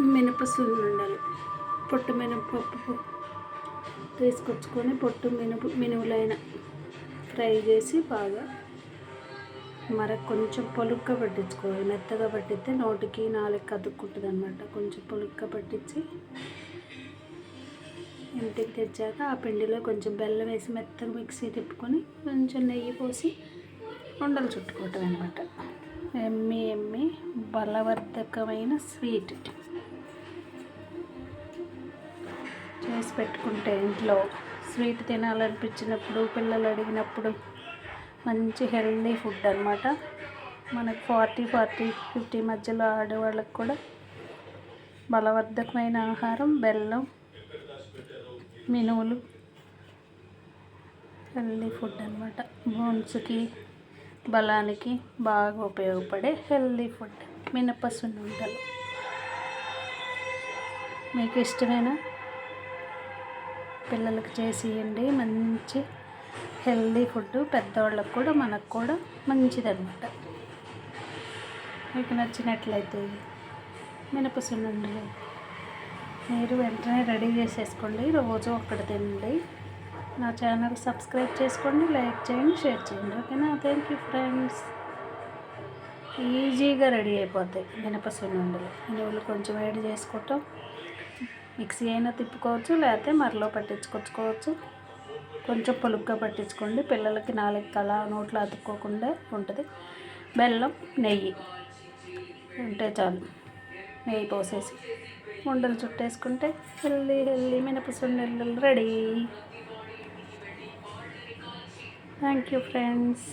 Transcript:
మినప సున్నుండలు పొట్టు మినపప్పు తీసుకొచ్చుకొని పొట్టు మినుపు మినువులైన ఫ్రై చేసి బాగా మరి కొంచెం పొలుక్క పట్టించుకోవాలి. మెత్తగా పట్టిస్తే నోటికి నాలుగు కదుక్కుంటుంది అనమాట కొంచెం పొలుక్క పట్టించి ఇంటికి తెచ్చాక ఆ పిండిలో కొంచెం బెల్లం వేసి మెత్తగా మిక్సీ తిప్పుకొని కొంచెం నెయ్యి పోసి ఉండలు చుట్టుకోవటం అనమాట ఎమ్మి ఎమ్మి బలవర్ధకమైన స్వీట్. చేసి పెట్టుకుంటే ఇంట్లో స్వీట్ తినాలనిపించినప్పుడు పిల్లలు అడిగినప్పుడు మంచి హెల్దీ ఫుడ్ అనమాట మనకు ఫార్టీ ఫార్టీ ఫిఫ్టీ మధ్యలో ఆడేవాళ్ళకి కూడా బలవర్ధకమైన ఆహారం బెల్లం మినువులు హెల్దీ ఫుడ్ అనమాట బోన్స్కి బలానికి బాగా ఉపయోగపడే హెల్దీ ఫుడ్ మినప మీకు ఇష్టమైన? పిల్లలకి చేసి ఇవ్వండి మంచి హెల్దీ ఫుడ్ పెద్దవాళ్ళకు కూడా మనకు కూడా మంచిదన్నమాట. మీకు నచ్చినట్లయితే మినప సున్నుండలు మీరు వెంటనే రెడీ చేసేసుకోండి. రోజు ఒక్కటి తినండి. నా ఛానల్ సబ్స్క్రైబ్ చేసుకోండి లైక్ చేయండి షేర్ చేయండి. ఓకేనా? Thank you friends. ఈజీగా రెడీ అయిపోతాయి మినప సున్నుండలు కొంచెం వేడి చేసుకోవటం మిక్సీ అయినా తిప్పుకోవచ్చు లేకపోతే మరలో పట్టించుకొచ్చుకోవచ్చు. కొంచెం పొలుగ్గా పట్టించుకోండి. పిల్లలకి నాలుగు కల నోట్లో అతుక్కోకుండా ఉంటుంది. బెల్లం నెయ్యి ఉంటే చాలు. నెయ్యి పోసేసి ఉండలు చుట్టేసుకుంటే హెల్దీ హెల్దీ మినపసుండలు రెడీ. Thank you friends